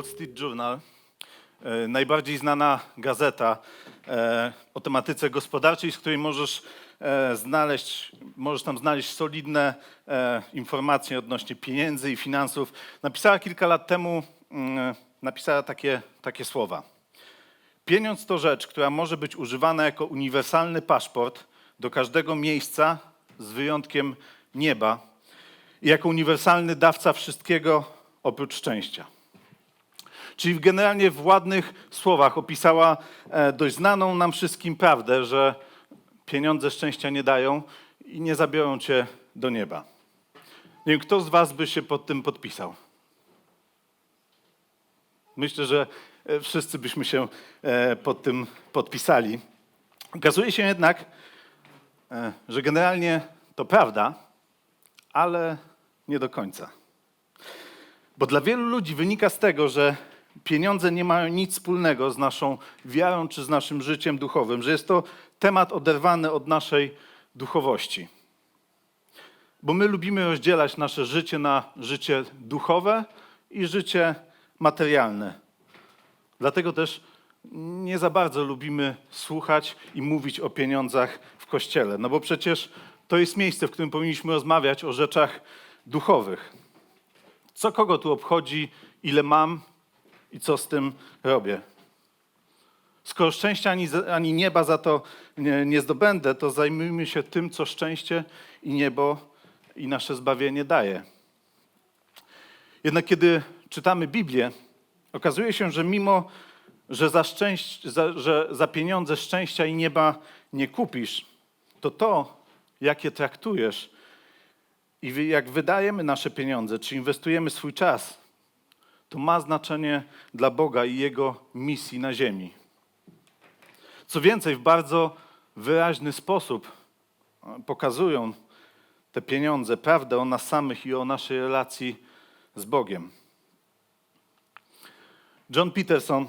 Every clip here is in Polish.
Wall Street Journal, e, najbardziej znana gazeta e, o tematyce gospodarczej, z której możesz e, znaleźć, możesz tam znaleźć solidne informacje odnośnie pieniędzy i finansów. Napisała kilka lat temu, mm, napisała takie, takie słowa. Pieniądz to rzecz, która może być używana jako uniwersalny paszport do każdego miejsca, z wyjątkiem nieba, i jako uniwersalny dawca wszystkiego oprócz szczęścia. Czyli generalnie w ładnych słowach opisała e, dość znaną nam wszystkim prawdę, że pieniądze szczęścia nie dają i nie zabiorą cię do nieba. Nie wiem, kto z was by się pod tym podpisał? Myślę, że e, wszyscy byśmy się e, pod tym podpisali. Okazuje się jednak, że generalnie to prawda, ale nie do końca. Bo dla wielu ludzi wynika z tego, że pieniądze nie mają nic wspólnego z naszą wiarą czy z naszym życiem duchowym, że jest to temat oderwany od naszej duchowości. Bo my lubimy rozdzielać nasze życie na życie duchowe i życie materialne. Dlatego też nie za bardzo lubimy słuchać i mówić o pieniądzach w kościele. No bo przecież to jest miejsce, w którym powinniśmy rozmawiać o rzeczach duchowych. Co kogo tu obchodzi, ile mam i co z tym robię? Skoro szczęścia ani, ani nieba za to nie, nie zdobędę, to zajmijmy się tym, co szczęście i niebo i nasze zbawienie daje. Jednak kiedy czytamy Biblię, okazuje się, że mimo, że za, za, że za pieniądze szczęścia i nieba nie kupisz, to to, jakie traktujesz i jak wydajemy nasze pieniądze, czy inwestujemy swój czas, to ma znaczenie dla Boga i Jego misji na ziemi. Co więcej, w bardzo wyraźny sposób pokazują te pieniądze prawdę o nas samych i o naszej relacji z Bogiem. John Peterson,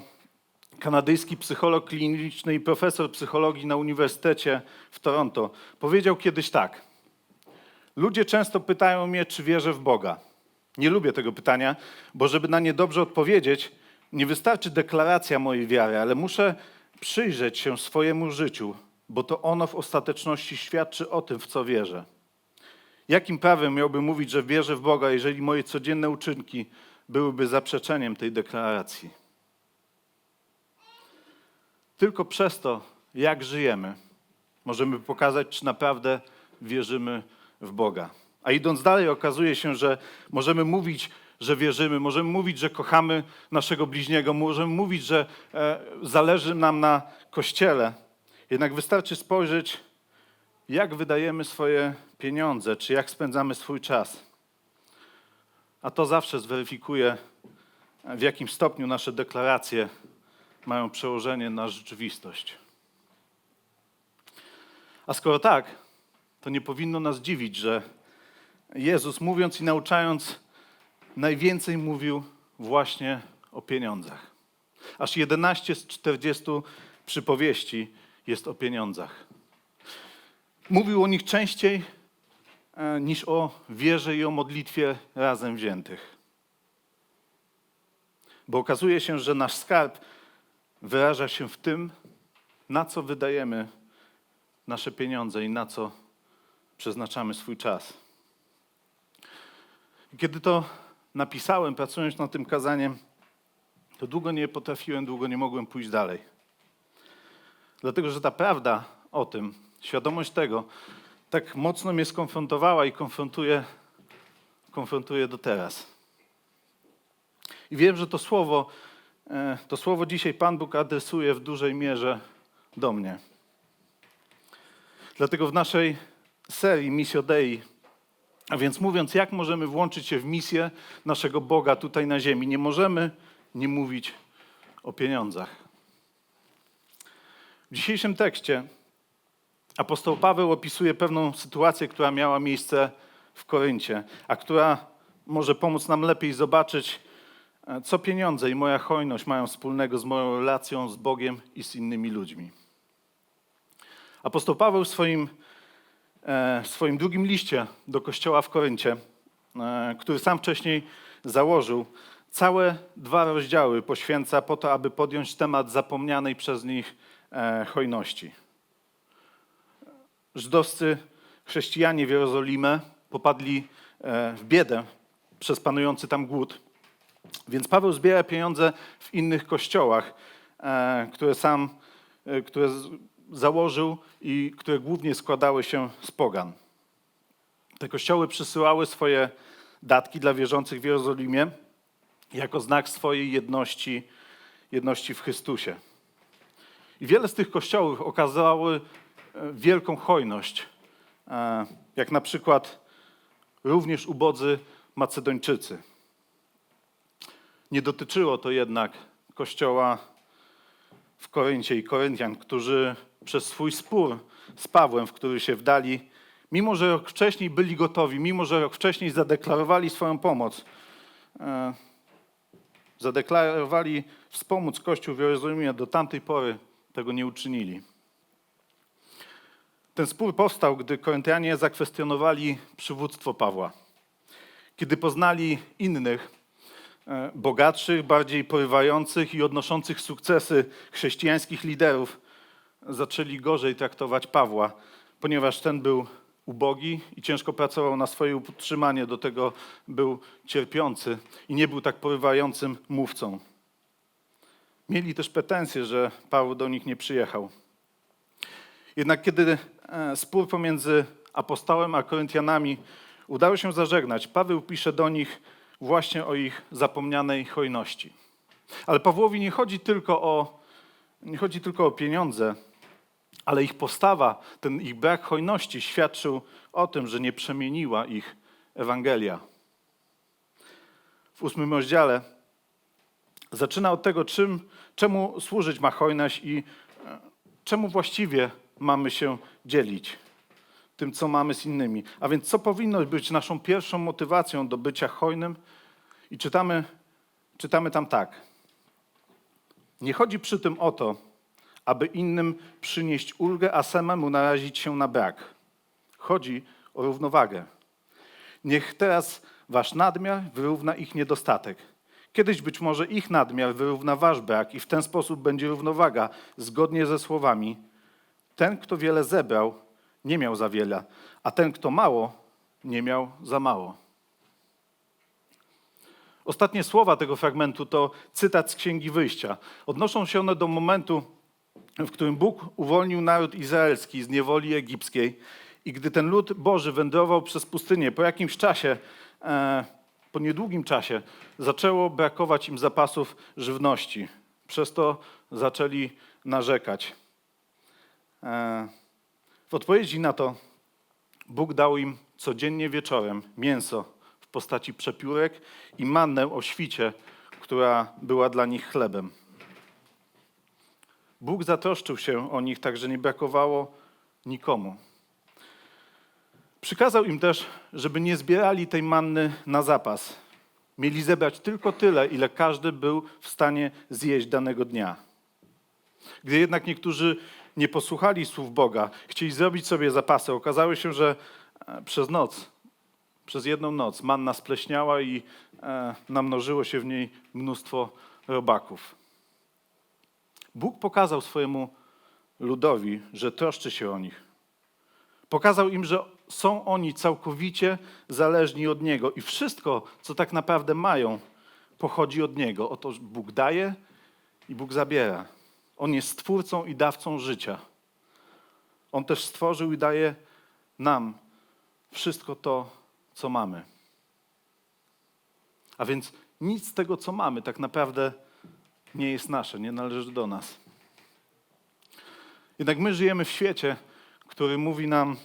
kanadyjski psycholog kliniczny i profesor psychologii na Uniwersytecie w Toronto, powiedział kiedyś tak. Ludzie często pytają mnie, czy wierzę w Boga. Nie lubię tego pytania, bo żeby na nie dobrze odpowiedzieć, nie wystarczy deklaracja mojej wiary, ale muszę przyjrzeć się swojemu życiu, bo to ono w ostateczności świadczy o tym, w co wierzę. Jakim prawem miałbym mówić, że wierzę w Boga, jeżeli moje codzienne uczynki byłyby zaprzeczeniem tej deklaracji? Tylko przez to, jak żyjemy, możemy pokazać, czy naprawdę wierzymy w Boga. A idąc dalej, okazuje się, że możemy mówić, że wierzymy, możemy mówić, że kochamy naszego bliźniego, możemy mówić, że e, zależy nam na Kościele. Jednak wystarczy spojrzeć, jak wydajemy swoje pieniądze, czy jak spędzamy swój czas. A to zawsze zweryfikuje, w jakim stopniu nasze deklaracje mają przełożenie na rzeczywistość. A skoro tak, to nie powinno nas dziwić, że Jezus, mówiąc i nauczając, najwięcej mówił właśnie o pieniądzach. Aż 11 z 40 przypowieści jest o pieniądzach. Mówił o nich częściej e, niż o wierze i o modlitwie razem wziętych. Bo okazuje się, że nasz skarb wyraża się w tym, na co wydajemy nasze pieniądze i na co przeznaczamy swój czas. Kiedy to napisałem, pracując nad tym kazaniem, to długo nie potrafiłem, długo nie mogłem pójść dalej. Dlatego, że ta prawda o tym, świadomość tego, tak mocno mnie skonfrontowała i konfrontuje, konfrontuje do teraz. I wiem, że to słowo, e, to słowo dzisiaj Pan Bóg adresuje w dużej mierze do mnie. Dlatego w naszej serii Missio Dei a więc mówiąc, jak możemy włączyć się w misję naszego Boga tutaj na ziemi, nie możemy nie mówić o pieniądzach. W dzisiejszym tekście apostoł Paweł opisuje pewną sytuację, która miała miejsce w Koryncie, a która może pomóc nam lepiej zobaczyć, e, co pieniądze i moja hojność mają wspólnego z moją relacją z Bogiem i z innymi ludźmi. Apostoł Paweł w swoim w swoim drugim liście do kościoła w Koryncie, e, który sam wcześniej założył, całe dwa rozdziały poświęca po to, aby podjąć temat zapomnianej przez nich e, hojności. Żydowscy chrześcijanie w Jerozolimie popadli e, w biedę przez panujący tam głód. Więc Paweł zbiera pieniądze w innych kościołach, e, które sam e, które założył i które głównie składały się z pogan. Te kościoły przysyłały swoje datki dla wierzących w Jerozolimie jako znak swojej jedności, jedności w Chrystusie. I wiele z tych kościołów okazały e, wielką hojność, e, jak na przykład również ubodzy Macedończycy. Nie dotyczyło to jednak kościoła w Koryncie i Koryntian, którzy przez swój spór z Pawłem, w który się wdali, mimo że rok wcześniej byli gotowi, mimo że rok wcześniej zadeklarowali swoją pomoc, e, zadeklarowali wspomóc Kościół w Jerozolimie, do tamtej pory tego nie uczynili. Ten spór powstał, gdy Koryntianie zakwestionowali przywództwo Pawła. Kiedy poznali innych, e, bogatszych, bardziej porywających i odnoszących sukcesy chrześcijańskich liderów, zaczęli gorzej traktować Pawła, ponieważ ten był ubogi i ciężko pracował na swoje utrzymanie, do tego był cierpiący i nie był tak porywającym mówcą. Mieli też pretensje, że Paweł do nich nie przyjechał. Jednak kiedy e, spór pomiędzy apostołem a Koryntianami udało się zażegnać, Paweł pisze do nich właśnie o ich zapomnianej hojności. Ale Pawłowi nie chodzi tylko o, nie chodzi tylko o pieniądze, ale ich postawa, ten ich brak hojności świadczył o tym, że nie przemieniła ich Ewangelia. W ósmym rozdziale zaczyna od tego, czym, czemu służyć ma hojność i e, czemu właściwie mamy się dzielić tym, co mamy z innymi. A więc co powinno być naszą pierwszą motywacją do bycia hojnym? I czytamy, czytamy tam tak. Nie chodzi przy tym o to, aby innym przynieść ulgę, a samemu narazić się na brak. Chodzi o równowagę. Niech teraz wasz nadmiar wyrówna ich niedostatek. Kiedyś być może ich nadmiar wyrówna wasz brak i w ten sposób będzie równowaga, zgodnie ze słowami. Ten, kto wiele zebrał, nie miał za wiele, a ten, kto mało, nie miał za mało. Ostatnie słowa tego fragmentu to cytat z Księgi Wyjścia. Odnoszą się one do momentu, w którym Bóg uwolnił naród izraelski z niewoli egipskiej i gdy ten lud Boży wędrował przez pustynię, po jakimś czasie, e, po niedługim czasie, zaczęło brakować im zapasów żywności. Przez to zaczęli narzekać. E, w odpowiedzi na to Bóg dał im codziennie wieczorem mięso w postaci przepiórek i mannę o świcie, która była dla nich chlebem. Bóg zatroszczył się o nich tak, że nie brakowało nikomu. Przykazał im też, żeby nie zbierali tej manny na zapas. Mieli zebrać tylko tyle, ile każdy był w stanie zjeść danego dnia. Gdy jednak niektórzy nie posłuchali słów Boga, chcieli zrobić sobie zapasy, okazało się, że e, przez noc, przez jedną noc manna spleśniała i e, namnożyło się w niej mnóstwo robaków. Bóg pokazał swojemu ludowi, że troszczy się o nich. Pokazał im, że są oni całkowicie zależni od Niego i wszystko, co tak naprawdę mają, pochodzi od Niego. Oto Bóg daje i Bóg zabiera. On jest stwórcą i dawcą życia. On też stworzył i daje nam wszystko to, co mamy. A więc nic z tego, co mamy, tak naprawdę nie jest nasze, nie należy do nas. Jednak my żyjemy w świecie, który mówi nam,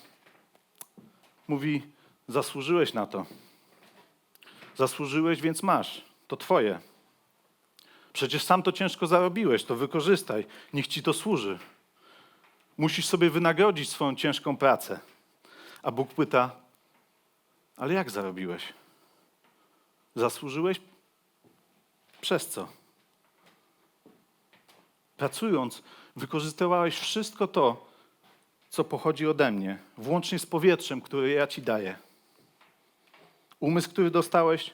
mówi, zasłużyłeś na to. Zasłużyłeś, więc masz. To twoje. Przecież sam to ciężko zarobiłeś, to wykorzystaj. Niech ci to służy. Musisz sobie wynagrodzić swoją ciężką pracę. A Bóg pyta, ale jak zarobiłeś? Zasłużyłeś? Przez co? Pracując, wykorzystywałeś wszystko to, co pochodzi ode mnie, włącznie z powietrzem, które ja ci daję. Umysł, który dostałeś,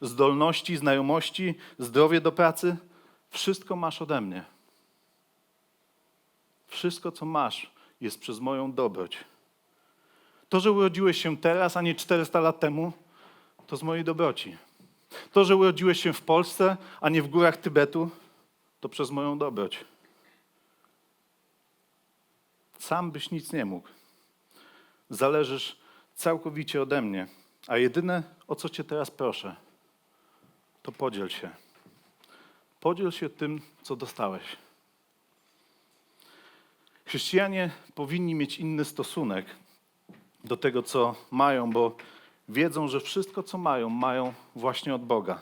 zdolności, znajomości, zdrowie do pracy. Wszystko masz ode mnie. Wszystko, co masz, jest przez moją dobroć. To, że urodziłeś się teraz, a nie 400 lat temu, to z mojej dobroci. To, że urodziłeś się w Polsce, a nie w górach Tybetu, to przez moją dobroć. Sam byś nic nie mógł. Zależysz całkowicie ode mnie. A jedyne, o co Cię teraz proszę, to podziel się. Podziel się tym, co dostałeś. Chrześcijanie powinni mieć inny stosunek do tego, co mają, bo wiedzą, że wszystko, co mają, mają właśnie od Boga.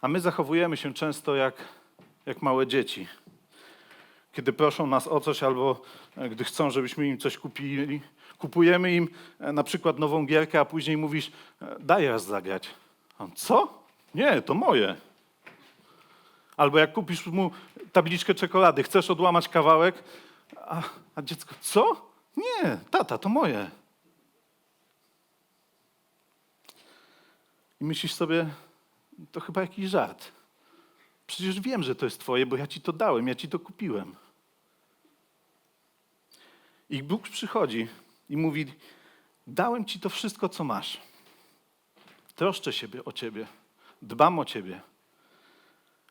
A my zachowujemy się często jak, jak małe dzieci. Kiedy proszą nas o coś albo e, gdy chcą, żebyśmy im coś kupili, kupujemy im e, na przykład nową gierkę, a później mówisz, e, daj raz zagrać. A On, co? Nie, to moje. Albo jak kupisz mu tabliczkę czekolady, chcesz odłamać kawałek, a, a dziecko, co? Nie, tata, to moje. I myślisz sobie, to chyba jakiś żart. Przecież wiem, że to jest twoje, bo ja ci to dałem, ja ci to kupiłem. I Bóg przychodzi i mówi, dałem ci to wszystko, co masz. Troszczę się o ciebie, dbam o ciebie,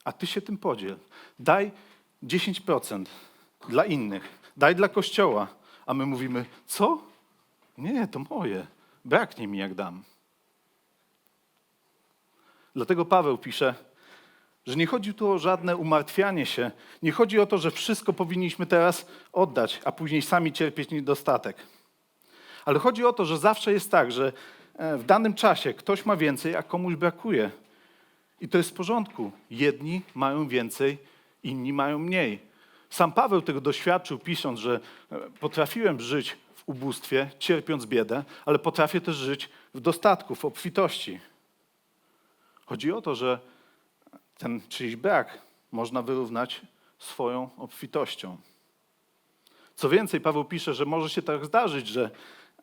a ty się tym podziel. Daj 10% dla innych, daj dla kościoła, a my mówimy, co? Nie, to moje, braknie mi jak dam. Dlatego Paweł pisze, że nie chodzi tu o żadne umartwianie się, nie chodzi o to, że wszystko powinniśmy teraz oddać, a później sami cierpieć niedostatek. Ale chodzi o to, że zawsze jest tak, że e, w danym czasie ktoś ma więcej, a komuś brakuje. I to jest w porządku. Jedni mają więcej, inni mają mniej. Sam Paweł tego doświadczył, pisząc, że e, potrafiłem żyć w ubóstwie, cierpiąc biedę, ale potrafię też żyć w dostatku, w obfitości. Chodzi o to, że ten czyjś brak można wyrównać swoją obfitością. Co więcej, Paweł pisze, że może się tak zdarzyć, że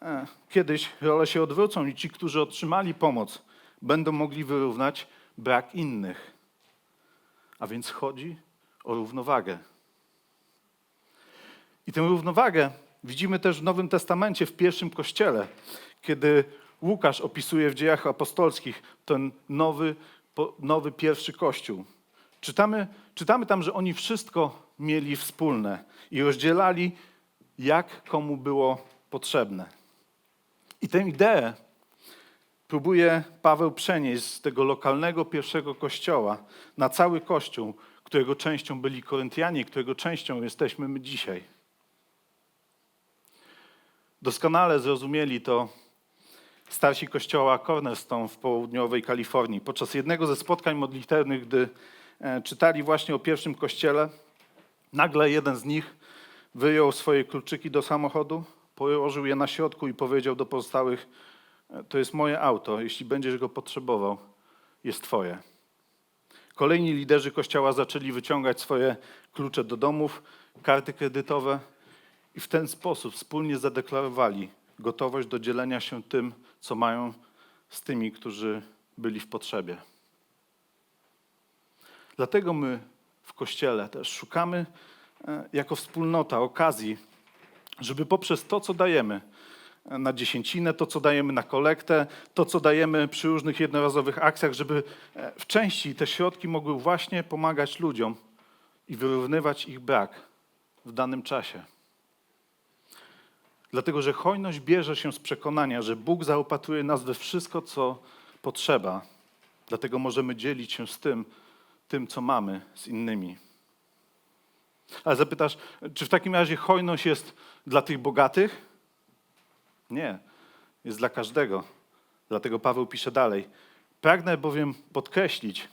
e, kiedyś role się odwrócą i ci, którzy otrzymali pomoc, będą mogli wyrównać brak innych. A więc chodzi o równowagę. I tę równowagę widzimy też w Nowym Testamencie, w pierwszym kościele, kiedy Łukasz opisuje w dziejach apostolskich ten nowy, nowy pierwszy kościół. Czytamy, czytamy tam, że oni wszystko mieli wspólne i rozdzielali, jak komu było potrzebne. I tę ideę próbuje Paweł przenieść z tego lokalnego pierwszego kościoła na cały kościół, którego częścią byli Koryntianie, którego częścią jesteśmy my dzisiaj. Doskonale zrozumieli to starsi kościoła Cornerstone w południowej Kalifornii. Podczas jednego ze spotkań modlitewnych, gdy e, czytali właśnie o pierwszym kościele, nagle jeden z nich wyjął swoje kluczyki do samochodu, położył je na środku i powiedział do pozostałych: "E, To jest moje auto, jeśli będziesz go potrzebował, jest twoje. Kolejni liderzy kościoła zaczęli wyciągać swoje klucze do domów, karty kredytowe i w ten sposób wspólnie zadeklarowali gotowość do dzielenia się tym, co mają z tymi, którzy byli w potrzebie. Dlatego my w Kościele też szukamy e, jako wspólnota okazji, żeby poprzez to, co dajemy e, na dziesięcinę, to, co dajemy na kolektę, to, co dajemy przy różnych jednorazowych akcjach, żeby e, w części te środki mogły właśnie pomagać ludziom i wyrównywać ich brak w danym czasie. Dlatego, że hojność bierze się z przekonania, że Bóg zaopatruje nas we wszystko, co potrzeba. Dlatego możemy dzielić się z tym, tym, co mamy, z innymi. Ale zapytasz, czy w takim razie hojność jest dla tych bogatych? Nie, jest dla każdego. Dlatego Paweł pisze dalej. Pragnę bowiem podkreślić,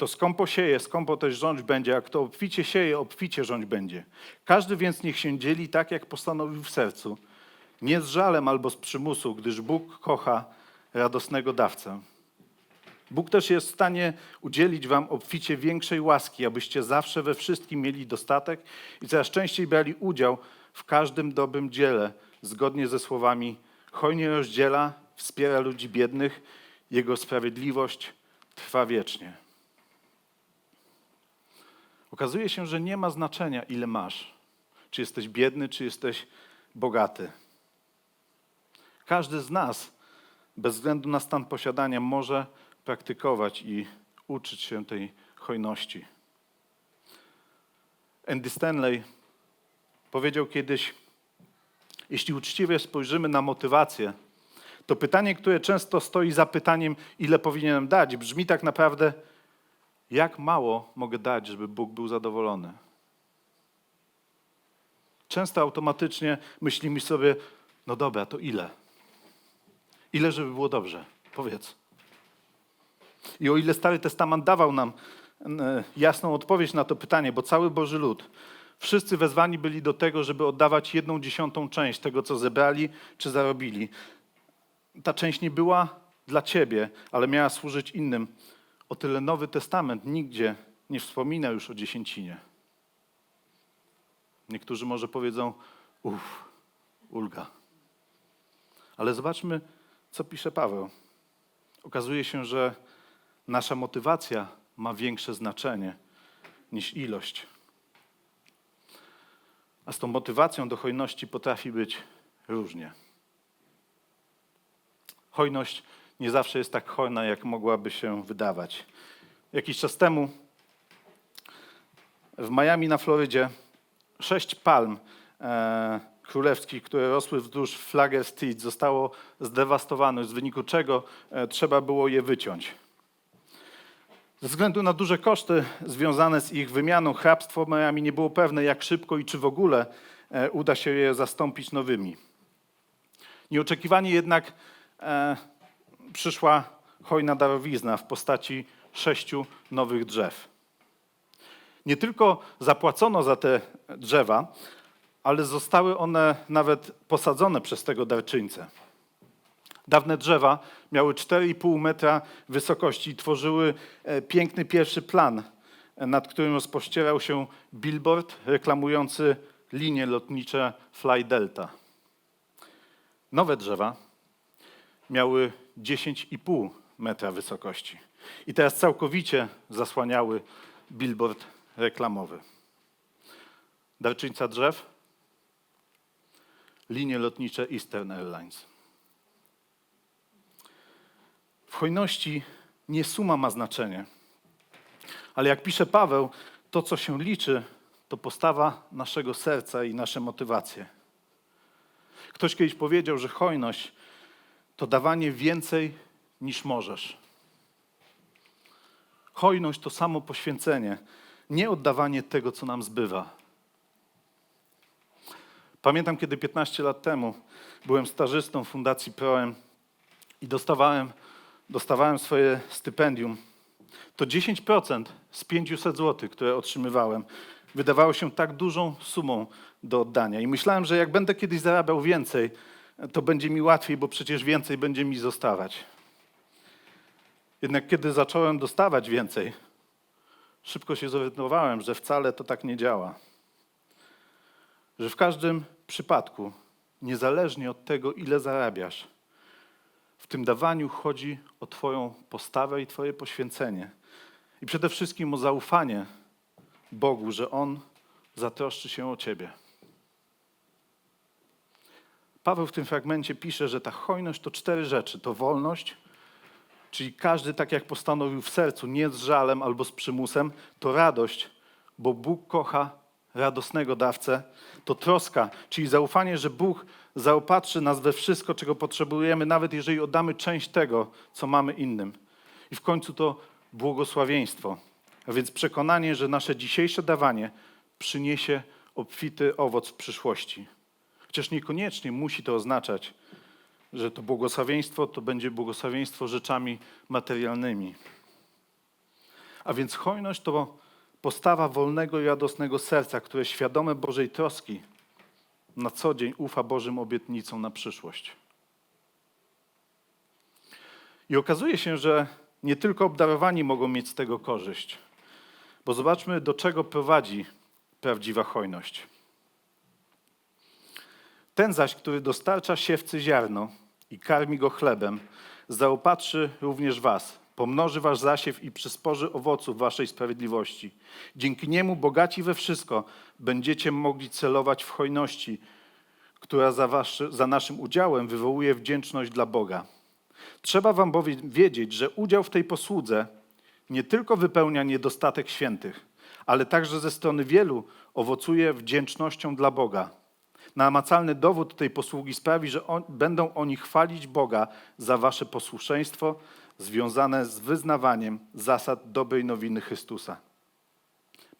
kto skąpo sieje, skąpo też rządź będzie, a kto obficie sieje, obficie rządź będzie. Każdy więc niech się dzieli tak, jak postanowił w sercu, nie z żalem albo z przymusu, gdyż Bóg kocha radosnego dawcę. Bóg też jest w stanie udzielić wam obficie większej łaski, abyście zawsze we wszystkim mieli dostatek i coraz częściej brali udział w każdym dobrym dziele, zgodnie ze słowami hojnie rozdziela, wspiera ludzi biednych Jego sprawiedliwość trwa wiecznie. Okazuje się, że nie ma znaczenia, ile masz. Czy jesteś biedny, czy jesteś bogaty. Każdy z nas, bez względu na stan posiadania, może praktykować i uczyć się tej hojności. Andy Stanley powiedział kiedyś, jeśli uczciwie spojrzymy na motywację, to pytanie, które często stoi za pytaniem, ile powinienem dać, brzmi tak naprawdę, jak mało mogę dać, żeby Bóg był zadowolony. Często automatycznie myślimy sobie, no dobra, to ile? Ile, żeby było dobrze? Powiedz. I o ile Stary Testament dawał nam e, jasną odpowiedź na to pytanie, bo cały Boży lud, wszyscy wezwani byli do tego, żeby oddawać jedną dziesiątą część tego, co zebrali czy zarobili. Ta część nie była dla ciebie, ale miała służyć innym. O tyle Nowy Testament nigdzie nie wspomina już o dziesięcinie. Niektórzy może powiedzą, uff, ulga. Ale zobaczmy, co pisze Paweł. Okazuje się, że nasza motywacja ma większe znaczenie niż ilość. A z tą motywacją do hojności potrafi być różnie. Hojność nie zawsze jest tak hojna, jak mogłaby się wydawać. Jakiś czas temu w Miami na Florydzie sześć palm e, królewskich, które rosły wzdłuż Flagler Street, zostało zdewastowanych, z wyniku czego e, trzeba było je wyciąć. Ze względu na duże koszty związane z ich wymianą, hrabstwo Miami nie było pewne, jak szybko i czy w ogóle e, uda się je zastąpić nowymi. Nieoczekiwanie jednak e, przyszła hojna darowizna w postaci sześciu nowych drzew. Nie tylko zapłacono za te drzewa, ale zostały one nawet posadzone przez tego darczyńcę. Dawne drzewa miały 4,5 metra wysokości i tworzyły e, piękny pierwszy plan, e, nad którym rozpościerał się billboard reklamujący linie lotnicze Fly Delta. Nowe drzewa miały 10,5 metra wysokości i teraz całkowicie zasłaniały billboard reklamowy. Darczyńca drzew linie lotnicze Eastern Airlines. W hojności nie suma ma znaczenie, ale jak pisze Paweł, to co się liczy, to postawa naszego serca i nasze motywacje. Ktoś kiedyś powiedział, że hojność to dawanie więcej niż możesz. Hojność to samo poświęcenie, nie oddawanie tego, co nam zbywa. Pamiętam, kiedy 15 lat temu byłem stażystą Fundacji Proem i dostawałem, dostawałem swoje stypendium. To 10% z 500 zł, które otrzymywałem, wydawało się tak dużą sumą do oddania. I myślałem, że jak będę kiedyś zarabiał więcej, to będzie mi łatwiej, bo przecież więcej będzie mi zostawać. Jednak kiedy zacząłem dostawać więcej, szybko się zorientowałem, że wcale to tak nie działa że w każdym przypadku, niezależnie od tego, ile zarabiasz, w tym dawaniu chodzi o Twoją postawę i Twoje poświęcenie. I przede wszystkim o zaufanie Bogu, że On zatroszczy się o Ciebie. Paweł w tym fragmencie pisze, że ta hojność to cztery rzeczy. To wolność, czyli każdy tak jak postanowił w sercu, nie z żalem albo z przymusem. To radość, bo Bóg kocha radosnego dawcę, to troska, czyli zaufanie, że Bóg zaopatrzy nas we wszystko, czego potrzebujemy, nawet jeżeli oddamy część tego, co mamy innym. I w końcu to błogosławieństwo, a więc przekonanie, że nasze dzisiejsze dawanie przyniesie obfity owoc w przyszłości. Chociaż niekoniecznie musi to oznaczać, że to błogosławieństwo to będzie błogosławieństwo rzeczami materialnymi. A więc hojność to Postawa wolnego i radosnego serca, które świadome Bożej troski na co dzień ufa Bożym obietnicom na przyszłość. I okazuje się, że nie tylko obdarowani mogą mieć z tego korzyść, bo zobaczmy, do czego prowadzi prawdziwa hojność. Ten zaś, który dostarcza siewcy ziarno i karmi go chlebem, zaopatrzy również was, pomnoży wasz zasiew i przysporzy owoców waszej sprawiedliwości. Dzięki niemu bogaci we wszystko będziecie mogli celować w hojności, która za, za naszym udziałem wywołuje wdzięczność dla Boga. Trzeba wam bowiem wiedzieć, że udział w tej posłudze nie tylko wypełnia niedostatek świętych, ale także ze strony wielu owocuje wdzięcznością dla Boga. Namacalny dowód tej posługi sprawi, że on, będą oni chwalić Boga za wasze posłuszeństwo związane z wyznawaniem zasad dobrej nowiny Chrystusa.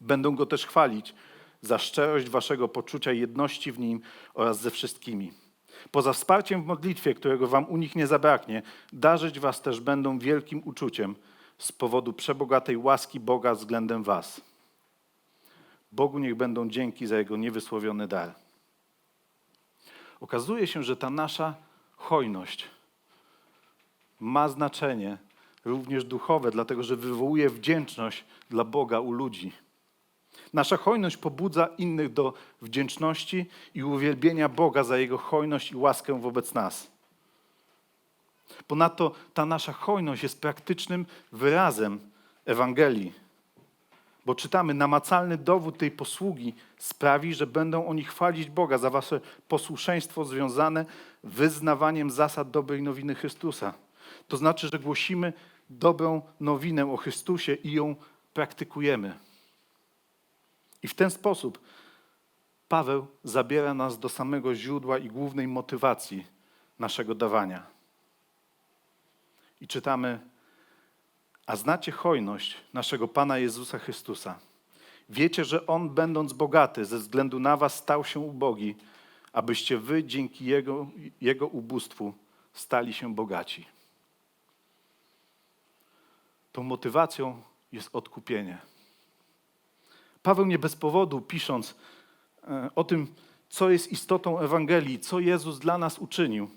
Będą go też chwalić za szczerość waszego poczucia jedności w nim oraz ze wszystkimi. Poza wsparciem w modlitwie, którego wam u nich nie zabraknie, darzyć was też będą wielkim uczuciem z powodu przebogatej łaski Boga względem was. Bogu niech będą dzięki za jego niewysłowiony dar. Okazuje się, że ta nasza hojność ma znaczenie również duchowe, dlatego że wywołuje wdzięczność dla Boga u ludzi. Nasza hojność pobudza innych do wdzięczności i uwielbienia Boga za Jego hojność i łaskę wobec nas. Ponadto ta nasza hojność jest praktycznym wyrazem Ewangelii, bo czytamy, namacalny dowód tej posługi sprawi, że będą oni chwalić Boga za wasze posłuszeństwo związane wyznawaniem zasad dobrej nowiny Chrystusa. To znaczy, że głosimy dobrą nowinę o Chrystusie i ją praktykujemy. I w ten sposób Paweł zabiera nas do samego źródła i głównej motywacji naszego dawania. I czytamy, a znacie hojność naszego Pana Jezusa Chrystusa. Wiecie, że On, będąc bogaty, ze względu na was stał się ubogi, abyście wy dzięki Jego, Jego ubóstwu stali się bogaci. Tą motywacją jest odkupienie. Paweł nie bez powodu, pisząc e, o tym, co jest istotą Ewangelii, co Jezus dla nas uczynił,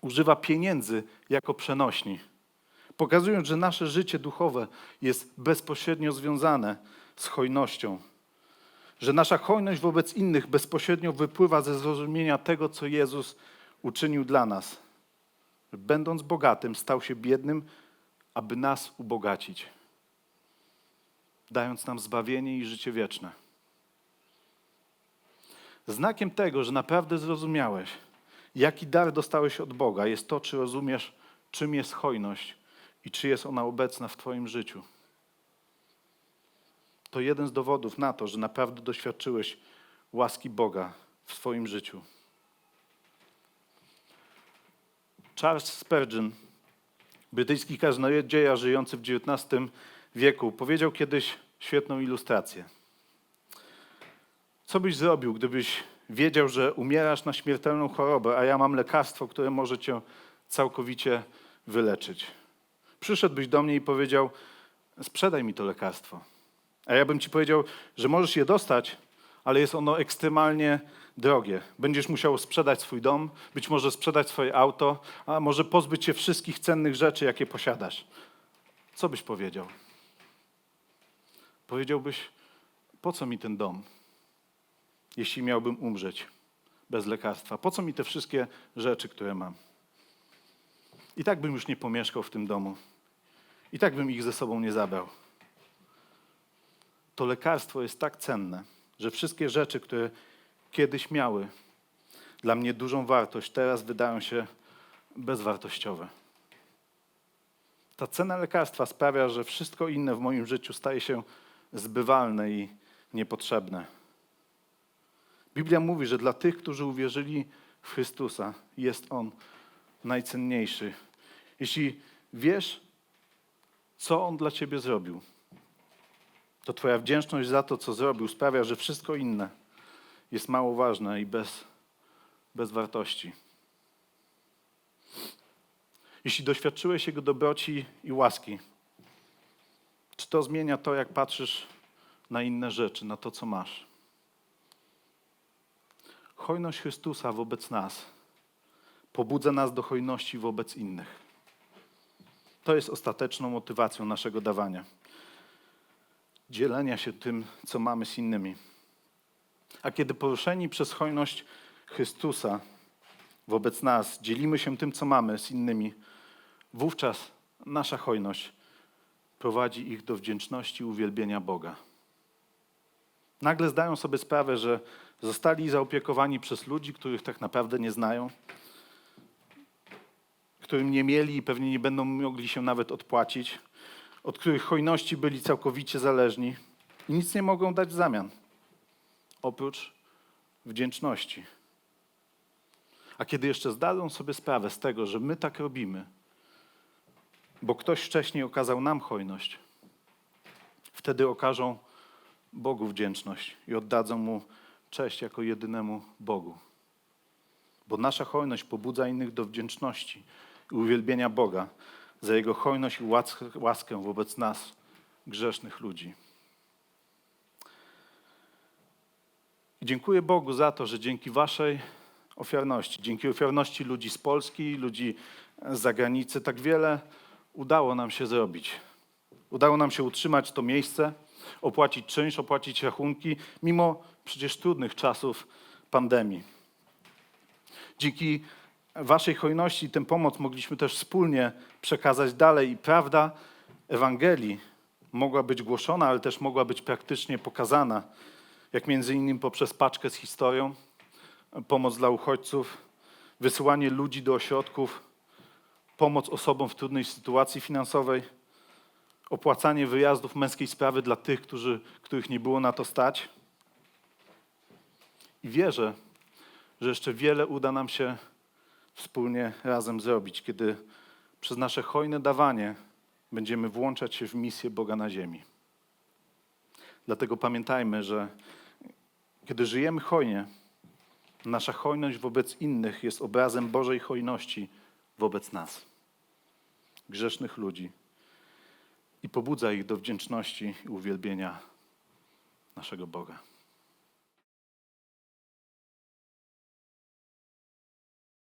używa pieniędzy jako przenośni, pokazując, że nasze życie duchowe jest bezpośrednio związane z hojnością, że nasza hojność wobec innych bezpośrednio wypływa ze zrozumienia tego, co Jezus uczynił dla nas. Będąc bogatym, stał się biednym, aby nas ubogacić dając nam zbawienie i życie wieczne. Znakiem tego, że naprawdę zrozumiałeś, jaki dar dostałeś od Boga, jest to, czy rozumiesz, czym jest hojność i czy jest ona obecna w Twoim życiu. To jeden z dowodów na to, że naprawdę doświadczyłeś łaski Boga w swoim życiu. Charles Spurgeon, brytyjski kaznodzieja żyjący w XIX wieku, powiedział kiedyś świetną ilustrację. Co byś zrobił, gdybyś wiedział, że umierasz na śmiertelną chorobę, a ja mam lekarstwo, które może cię całkowicie wyleczyć? Przyszedłbyś do mnie i powiedział: Sprzedaj mi to lekarstwo. A ja bym ci powiedział, że możesz je dostać, ale jest ono ekstremalnie drogie. Będziesz musiał sprzedać swój dom, być może sprzedać swoje auto, a może pozbyć się wszystkich cennych rzeczy, jakie posiadasz. Co byś powiedział? Powiedziałbyś, po co mi ten dom, jeśli miałbym umrzeć bez lekarstwa? Po co mi te wszystkie rzeczy, które mam? I tak bym już nie pomieszkał w tym domu. I tak bym ich ze sobą nie zabrał. To lekarstwo jest tak cenne, że wszystkie rzeczy, które kiedyś miały dla mnie dużą wartość, teraz wydają się bezwartościowe. Ta cena lekarstwa sprawia, że wszystko inne w moim życiu staje się zbywalne i niepotrzebne. Biblia mówi, że dla tych, którzy uwierzyli w Chrystusa, jest On najcenniejszy. Jeśli wiesz, co On dla ciebie zrobił, to Twoja wdzięczność za to, co zrobił, sprawia, że wszystko inne jest mało ważne i bez, bez wartości. Jeśli doświadczyłeś Jego dobroci i łaski, czy to zmienia to, jak patrzysz na inne rzeczy, na to, co masz? Hojność Chrystusa wobec nas pobudza nas do hojności wobec innych. To jest ostateczną motywacją naszego dawania. Dzielenia się tym, co mamy z innymi. A kiedy poruszeni przez hojność Chrystusa wobec nas dzielimy się tym, co mamy z innymi, wówczas nasza hojność prowadzi ich do wdzięczności i uwielbienia Boga. Nagle zdają sobie sprawę, że zostali zaopiekowani przez ludzi, których tak naprawdę nie znają, którym nie mieli i pewnie nie będą mogli się nawet odpłacić, od których hojności byli całkowicie zależni i nic nie mogą dać w zamian, oprócz wdzięczności. A kiedy jeszcze zdadzą sobie sprawę z tego, że my tak robimy, bo ktoś wcześniej okazał nam hojność, wtedy okażą Bogu wdzięczność i oddadzą Mu cześć jako jedynemu Bogu. Bo nasza hojność pobudza innych do wdzięczności i uwielbienia Boga za Jego hojność i łaskę, wobec nas, grzesznych ludzi. I dziękuję Bogu za to, że dzięki Waszej ofiarności, dzięki ofiarności ludzi z Polski, ludzi z zagranicy, tak wiele udało nam się zrobić. Udało nam się utrzymać to miejsce, opłacić czynsz, opłacić rachunki, mimo przecież trudnych czasów pandemii. Dzięki Waszej hojności tę pomoc mogliśmy też wspólnie przekazać dalej i prawda Ewangelii mogła być głoszona, ale też mogła być praktycznie pokazana, jak między innymi poprzez paczkę z historią, pomoc dla uchodźców, wysyłanie ludzi do ośrodków, pomoc osobom w trudnej sytuacji finansowej, opłacanie wyjazdów męskiej sprawy dla tych, którzy, których nie było na to stać. I wierzę, że jeszcze wiele uda nam się wspólnie razem zrobić, kiedy przez nasze hojne dawanie będziemy włączać się w misję Boga na ziemi. Dlatego pamiętajmy, że kiedy żyjemy hojnie, nasza hojność wobec innych jest obrazem Bożej hojności wobec nas, grzesznych ludzi, i pobudza ich do wdzięczności i uwielbienia naszego Boga.